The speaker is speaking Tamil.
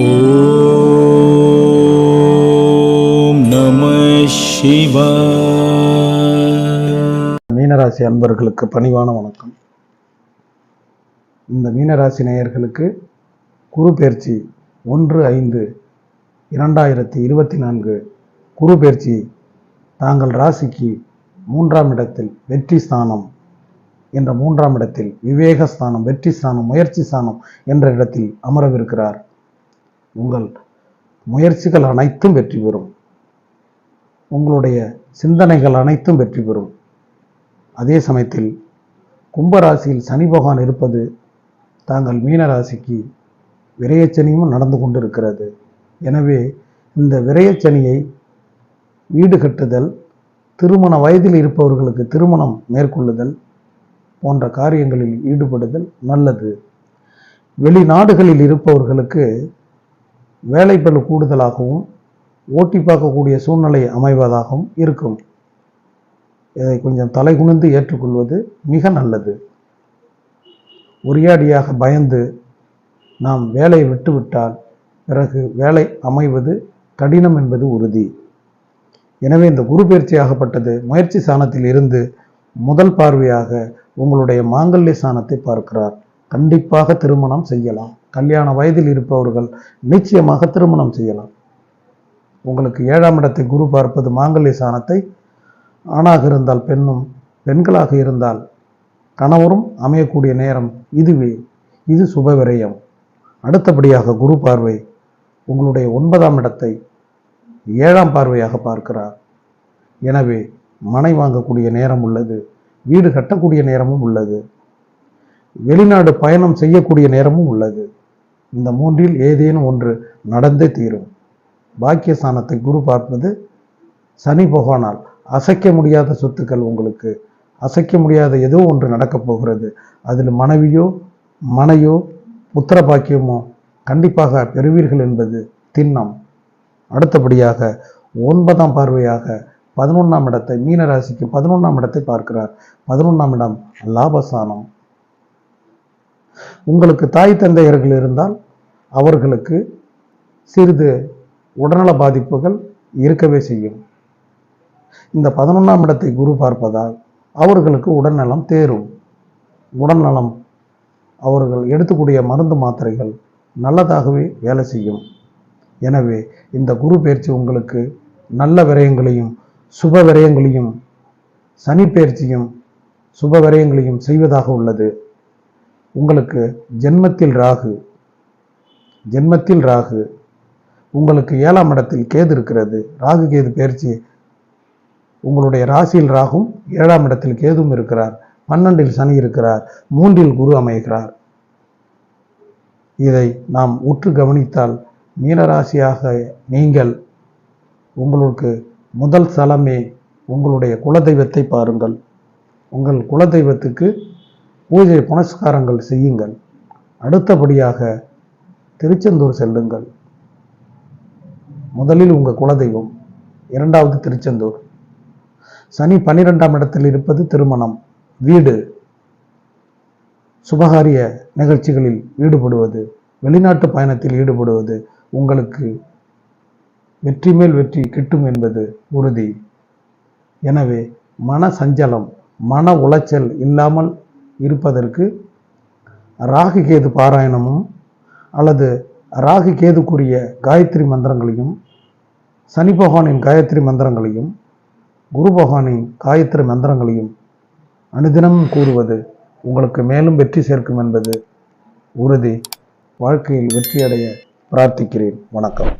ஓம் நம மீனராசி அன்பர்களுக்கு பணிவான வணக்கம். இந்த மீனராசி நேயர்களுக்கு குரு பயிற்சி ஒன்று ஐந்து இரண்டாயிரத்தி இருபத்தி நான்கு. குரு பயிற்சி தாங்கள் ராசிக்கு மூன்றாம் இடத்தில் வெற்றி ஸ்தானம் என்ற மூன்றாம் இடத்தில் விவேக ஸ்தானம் வெற்றி ஸ்தானம் முயற்சி ஸ்தானம் என்ற இடத்தில் அமரவிருக்கிறார். உங்கள் முயற்சிகள் அனைத்தும் வெற்றி பெறும். உங்களுடைய சிந்தனைகள் அனைத்தும் வெற்றி பெறும். அதே சமயத்தில் கும்பராசியில் சனி பகவான் இருப்பது தாங்கள் மீனராசிக்கு விரயச்சனியும் நடந்து கொண்டிருக்கிறது. எனவே இந்த விரயச்சனியை வீடு கட்டுதல் திருமண வயதில் இருப்பவர்களுக்கு திருமணம் மேற்கொள்ளுதல் போன்ற காரியங்களில் ஈடுபடுதல் நல்லது. வெளிநாடுகளில் இருப்பவர்களுக்கு வேலைப்பளு கூடுதலாகவும் ஓட்டி பார்க்கக்கூடிய சூழ்நிலை அமைவதாகவும் இருக்கும். இதை கொஞ்சம் தலைகுனிந்து ஏற்றுக்கொள்வது மிக நல்லது. உரியாடியாக பயந்து நாம் வேலையை விட்டுவிட்டால் பிறகு வேலை அமைவது கடினம் என்பது உறுதி. எனவே இந்த குரு பயிற்சியாகப்பட்டது முயற்சி சாணத்தில் இருந்து முதல் பார்வையாக உங்களுடைய மாங்கல்ய சாணத்தை பார்க்கிறார். கண்டிப்பாக திருமணம் செய்யலாம். கல்யாண வயதில் இருப்பவர்கள் நிச்சயமாக திருமணம் செய்யலாம். உங்களுக்கு ஏழாம் இடத்தை குரு பார்ப்பது மாங்கல்ய சாணத்தை ஆணாக இருந்தால் பெண்ணும் பெண்களாக இருந்தால் கணவரும் அமையக்கூடிய நேரம் இதுவே. இது சுப விரயம். அடுத்தபடியாக குரு பார்வை உங்களுடைய ஒன்பதாம் இடத்தை ஏழாம் பார்வையாக பார்க்கிறார். எனவே மனை வாங்கக்கூடிய நேரம் உள்ளது வீடு கட்டக்கூடிய நேரமும் உள்ளது வெளிநாடு பயணம் செய்யக்கூடிய நேரமும் உள்ளது. இந்த மூன்றில் ஏதேனும் ஒன்று நடந்தே தீரும். பாக்கியஸ்தானத்தை குரு பார்ப்பது சனி பகவானால் அசைக்க முடியாத சொத்துக்கள் உங்களுக்கு. அசைக்க முடியாத ஏதோ ஒன்று நடக்கப் போகிறது. அதில் மனைவியோ மனையோ புத்திர பாக்கியமோ கண்டிப்பாக பெறுவீர்கள் என்பது திண்ணம். அடுத்தபடியாக ஒன்பதாம் பார்வையாக பதினொன்றாம் இடத்தை மீனராசிக்கு பதினொன்றாம் இடத்தை பார்க்கிறார். பதினொன்றாம் இடம் லாபஸ்தானம். உங்களுக்கு தாய் தந்தையர்கள் இருந்தால் அவர்களுக்கு சிறிது உடல்நல பாதிப்புகள் இருக்கவே செய்யும். இந்த பதினொன்றாம் இடத்தை குரு பார்ப்பதால் அவர்களுக்கு உடல்நலம் தேரும். உடல்நலம் அவர்கள் எடுத்துக்கூடிய மருந்து மாத்திரைகள் நல்லதாகவே வேலை செய்யும். எனவே இந்த குரு பயிற்சி உங்களுக்கு நல்ல விரயங்களையும் சுப விரயங்களையும் சனி பயிற்சியும் சுப விரயங்களையும் செய்வதாக உள்ளது. உங்களுக்கு ஜென்மத்தில் ராகு ஜென்மத்தில் ராகு. உங்களுக்கு ஏழாம் இடத்தில் கேது இருக்கிறது. ராகு கேது பயிற்சி உங்களுடைய ராசியில் ராகும் ஏழாம் இடத்தில் கேதும் இருக்கிறார். பன்னெண்டில் சனி இருக்கிறார். மூன்றில் குரு அமைகிறார். இதை நாம் உற்று கவனித்தால் மீனராசியாக நீங்கள் உங்களுக்கு முதல் தலமே உங்களுடைய குலதெய்வத்தை பாருங்கள். உங்கள் குலதெய்வத்துக்கு பூஜை புனஸ்காரங்கள் செய்யுங்கள். அடுத்தபடியாக திருச்செந்தூர் செல்லுங்கள். முதலில் உங்கள் குலதெய்வம் இரண்டாவது திருச்செந்தூர். சனி பன்னிரெண்டாம் இடத்தில் இருப்பது திருமணம் வீடு. சுபகாரிய நிகழ்ச்சிகளில் ஈடுபடுவது வெளிநாட்டு பயணத்தில் ஈடுபடுவது உங்களுக்கு வெற்றி மேல் வெற்றி கிட்டும் என்பது உறுதி. எனவே மன சஞ்சலம் மன உளைச்சல் இல்லாமல் இருப்பதற்கு ராகு கேது பாராயணமும் அல்லது ராகு கேதுக்குரிய காயத்ரி மந்திரங்களையும் சனி பகவானின் காயத்ரி மந்திரங்களையும் குரு பகவானின் காயத்ரி மந்திரங்களையும் அனுதினமும் கூறுவது உங்களுக்கு மேலும் வெற்றி சேர்க்கும் என்பது உறுதி. வாழ்க்கையில் வெற்றியடைய பிரார்த்திக்கிறேன். வணக்கம்.